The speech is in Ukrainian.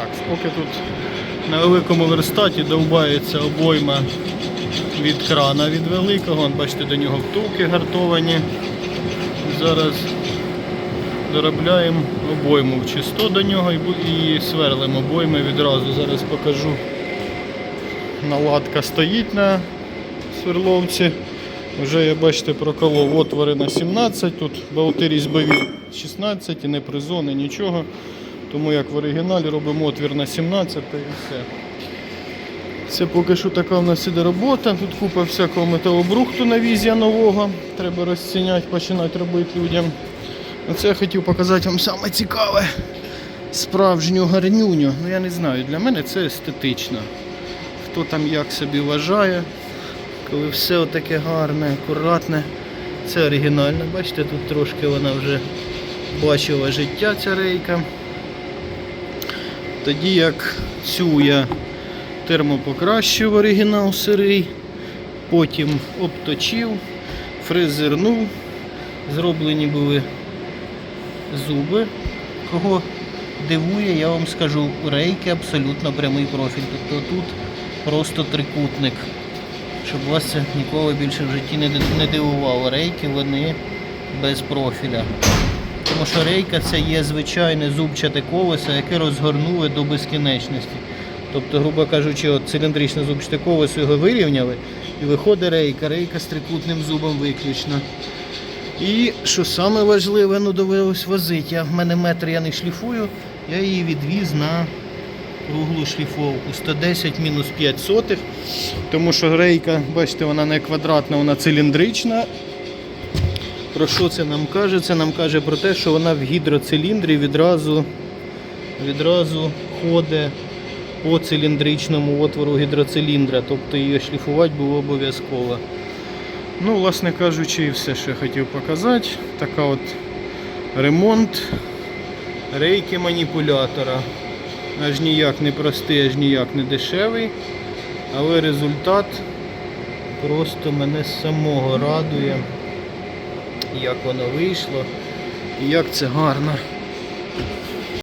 Так, поки тут на великому верстаті довбається обойма від крана від великого. Бачите, до нього втулки гартовані. Зараз доробляємо обойму в чисто до нього і сверлимо обойми відразу. Зараз покажу. Наладка стоїть на сверловці. Вже я бачите проколов отвори на 17, тут болти різьбові 16 і не призони, нічого. Тому як в оригіналі робимо отвір на 17 і все. Це поки що така в нас іде робота. Тут купа всякого металобрухту на візія нового. Треба розціняти, починати робити людям. Оце я хотів показати вам саме цікаве. Справжню гарнюню. Ну я не знаю, для мене це естетично. Хто там як собі вважає, коли все отаке гарне, акуратне. Це оригінально. Бачите, тут трошки вона вже бачила життя ця рейка. Тоді як цю я термопокращив оригінал сирий, потім обточив, фрезернув, зроблені були зуби. Кого дивує, я вам скажу, рейки абсолютно прямий профіль. Тобто тут просто трикутник. Щоб вас це ніколи більше в житті не дивувало. Рейки вони без профіля. Тому що рейка це є звичайне зубчате колесо, яке розгорнули до безкінечності. Тобто, грубо кажучи, от циліндричне зубчате колесо його вирівняли і виходить рейка, рейка з трикутним зубом виключно. І що саме важливе, ну довелось возити. Я, в мене метр я не шліфую, я її відвіз на круглу шліфовку. 110 мінус 5 сотих. Тому що рейка, бачите, вона не квадратна, вона циліндрична. Про що це нам каже? Це нам каже про те, що вона в гідроциліндрі відразу, відразу ходить по циліндричному отвору гідроциліндра. Тобто її шліфувати було обов'язково. Ну, власне кажучи, і все, що я хотів показати. Така от ремонт рейки маніпулятора. Аж ніяк не простий, аж ніяк не дешевий. Але результат просто мене самого радує, як воно вийшло і як це гарно.